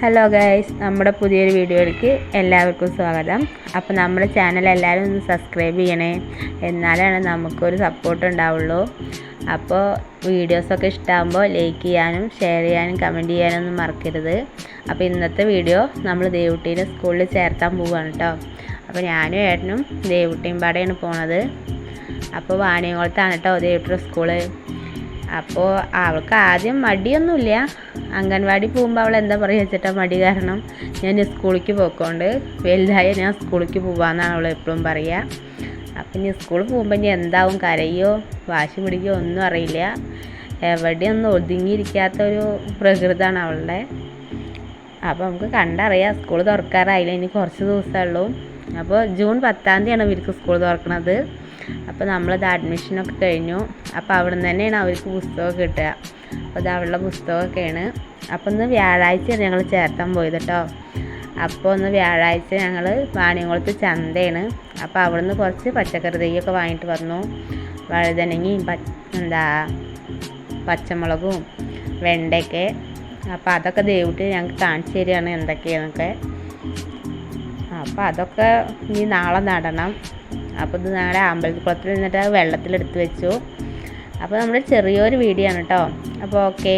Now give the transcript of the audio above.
Hello guys നമ്മുടെ പുതിയൊരു വീഡിയോയിലേക്ക് എല്ലാവർക്കും സ്വാഗതം. അപ്പോൾ നമ്മുടെ ചാനൽ എല്ലാവരും ഒന്ന് സബ്സ്ക്രൈബ് ചെയ്യണേ. എന്നാലാണ് നമുക്കൊരു സപ്പോർട്ട് ഉണ്ടാവുള്ളൂ. അപ്പോൾ വീഡിയോസൊക്കെ ഇഷ്ടമാകുമ്പോൾ ലൈക്ക് ചെയ്യാനും ഷെയർ ചെയ്യാനും കമന്റ് ചെയ്യാനും ഒന്നും മറക്കരുത്. അപ്പോൾ ഇന്നത്തെ വീഡിയോ നമ്മൾ ദേവുട്ടീനെ സ്കൂളിൽ ചേർത്താൻ പോവുകയാണ് കേട്ടോ അപ്പോൾ ഞാനും ഏട്ടനും ദേവുട്ടിയും പാടെയാണ് പോണത്. അപ്പോൾ വാണിയംകുളത്താണ് കേട്ടോ ദേവുട്ടിയുടെ സ്കൂൾ അപ്പോൾ അവൾക്ക് ആദ്യം മടിയൊന്നുമില്ല. അംഗൻവാടി പോകുമ്പോൾ അവൾ എന്താ പറയുക വെച്ചിട്ടാ മടി കാരണം ഞാൻ സ്കൂളിലേക്ക് പോയിക്കൊണ്ട് വലുതായ ഞാൻ സ്കൂളിലേക്ക് പോകാമെന്നാണ് അവൾ എപ്പോഴും പറയുക അപ്പം ഇനി സ്കൂളിൽ പോകുമ്പോൾ ഇനി എന്താവും കരയോ വാശി പിടിക്കുകയോ ഒന്നും അറിയില്ല. എവിടെയൊന്നും ഒതുങ്ങിയിരിക്കാത്ത ഒരു പ്രകൃതമാണ് അവളുടെ. അപ്പോൾ നമുക്ക് കണ്ടറിയാം സ്കൂൾ തുറക്കാറായില്ല ഇനി കുറച്ച് ദിവസമേ ഉള്ളൂ. അപ്പോൾ ജൂൺ പത്താം തീയതിയാണ് ഇവർക്ക് സ്കൂൾ തുറക്കുന്നത് അപ്പോൾ നമ്മളത് അഡ്മിഷനൊക്കെ കഴിഞ്ഞു. അപ്പോൾ അവിടെ നിന്ന് തന്നെയാണ് അവർക്ക് പുസ്തകം കിട്ടുക. അപ്പോൾ അത് അവളുടെ പുസ്തകമൊക്കെയാണ്. അപ്പോൾ ഒന്ന് വ്യാഴാഴ്ചയാണ് ഞങ്ങൾ ചേർത്താൻ പോയത് കേട്ടോ അപ്പോൾ ഒന്ന് വ്യാഴാഴ്ച ഞങ്ങൾ വാണിയംകുളത്ത് ചന്തയാണ്. അപ്പോൾ അവിടെ നിന്ന് കുറച്ച് പച്ചക്കറി തൈയൊക്കെ വാങ്ങിയിട്ട് വന്നു. വഴുതനങ്ങയും പ എന്താ പച്ചമുളകും വെണ്ടയൊക്കെ. അപ്പോൾ അതൊക്കെ ദൈവത്തിൽ ഞങ്ങൾക്ക് കാണിച്ചു തരികയാണ് എന്തൊക്കെയാണെന്നൊക്കെ അപ്പോൾ അതൊക്കെ ഇനി നാളെ നടണം. അപ്പോൾ ഇത് നാളെ അമ്പലക്കുളത്തിൽ നിന്നിട്ട് വെള്ളത്തിലെടുത്ത് വെച്ചു. അപ്പോൾ നമ്മുടെ ചെറിയൊരു വീഡിയോ ആണ് കേട്ടോ അപ്പോൾ ഓക്കെ